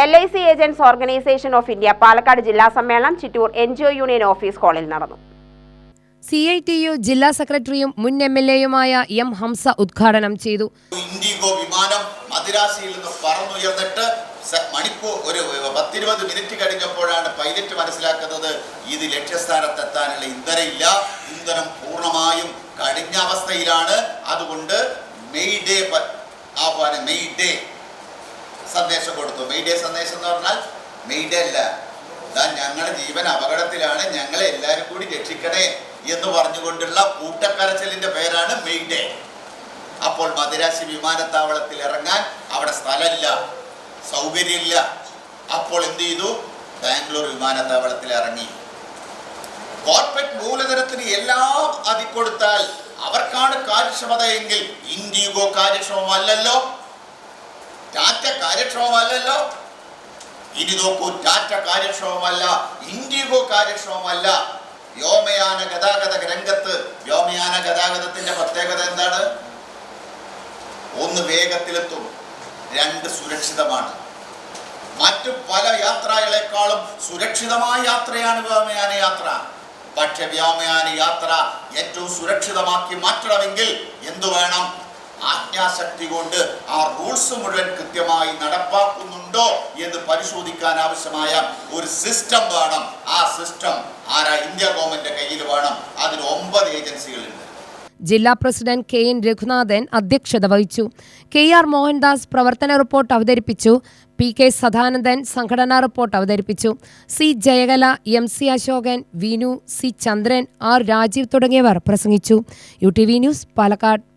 L I C agents organisation of India Palakkad ജില്ലാ സമ്മേളനം Chittur N G O union office ഹാളിൽ നടന്നു. C I T U ജില്ലാ സെക്രട്ടറിയും മുൻ എം എൽ എയുമായ എം ഹംസ ഉദ്ഘാടനം ചെയ്തു. ഇൻഡിഗോ വിമാനം മദ്രാസിയിൽ നിന്ന് പറന്നുയർന്നിട്ട് മണിക്കൂർ ഒരു പത്തിരുപത് മിനിറ്റ് കഴിഞ്ഞപ്പോഴാണ് പൈലറ്റ് മനസ്സിലാക്കുന്നത് ഇത് ലക്ഷ്യസ്ഥാനത്തെത്താനുള്ള ഇന്ധനമില്ല. ഇന്ധനം പൂർണമായും കഴിഞ്ഞ അവസ്ഥയിലാണ്. അതുകൊണ്ട് മെയ് ഡേ ആഹ്വാനം മെയ് ഡേ സന്ദേശം കൊടുത്തു. മെയ് ഡേ സന്ദേശം എന്ന് പറഞ്ഞാൽ മെയ് ഡേ അല്ല. ഇതാ ഞങ്ങളുടെ ജീവൻ അപകടത്തിലാണ്. ഞങ്ങളെ എല്ലാവരും കൂടി രക്ഷിക്കണേ എന്ന് പറഞ്ഞുകൊണ്ടുള്ള കൂട്ടക്കരച്ചിലിന്റെ പേരാണ് മെയ് ഡേ അപ്പോൾ മദിരാശി വിമാനത്താവളത്തിൽ ഇറങ്ങാൻ അവിടെ സ്ഥലമില്ല. സൗകര്യമില്ല. അപ്പോൾ എന്ത് ചെയ്തു? ബാംഗ്ലൂർ വിമാനത്താവളത്തിൽ ഇറങ്ങി. കോർപ്പറേറ്റ് മൂലധനത്തിന് എല്ലാം അതിക്കൊടുത്താൽ അവർക്കാണ് കാര്യക്ഷമതയെങ്കിൽ ഇൻഡിഗോ കാര്യക്ഷമമല്ലല്ലോ. ടാറ്റ കാര്യക്ഷമമല്ലല്ലോ. ഇനി നോക്കൂ ടാറ്റ കാര്യക്ഷമമല്ല ഇൻഡിഗോ കാര്യക്ഷമമല്ല. വ്യോമയാന ഗതാഗത രംഗത്ത് വ്യോമയാന ഗതാഗതത്തിന്റെ പ്രത്യേകത എന്താണ്? ഒന്ന് വേഗത്തിലെത്തും രണ്ട് സുരക്ഷിതമാണ്. മറ്റു പല യാത്രകളെക്കാളും സുരക്ഷിതമായ യാത്രയാണ് വ്യോമയാന യാത്ര. പക്ഷെ വ്യോമയാന യാത്ര ഏറ്റവും സുരക്ഷിതമാക്കി മാറ്റണമെങ്കിൽ എന്തു വേണം? ആജ്ഞാശക്തി കൊണ്ട് ആ റൂൾസ് മുഴുവൻ കൃത്യമായി നടപ്പാക്കുന്നുണ്ടോ എന്ന് പരിശോധിക്കാൻ ആവശ്യമായ ഒരു സിസ്റ്റം വേണം. ആ സിസ്റ്റം ആരാ? ഇന്ത്യ ഗവൺമെന്റ് കയ്യിൽ വേണം. അതിന് ഒമ്പത് ഏജൻസികളുണ്ട് ജില്ലാ പ്രസിഡന്റ് കെ എൻ രഘുനാഥൻ അധ്യക്ഷത വഹിച്ചു. കെ ആർ മോഹൻദാസ് പ്രവർത്തന റിപ്പോർട്ട് അവതരിപ്പിച്ചു. പി കെ സദാനന്ദൻ സംഘടനാ റിപ്പോർട്ട് അവതരിപ്പിച്ചു. C Jayakala M C Asokan Vinu C Chandran R Rajeev തുടങ്ങിയവർ പ്രസംഗിച്ചു. U T V news Palakkad.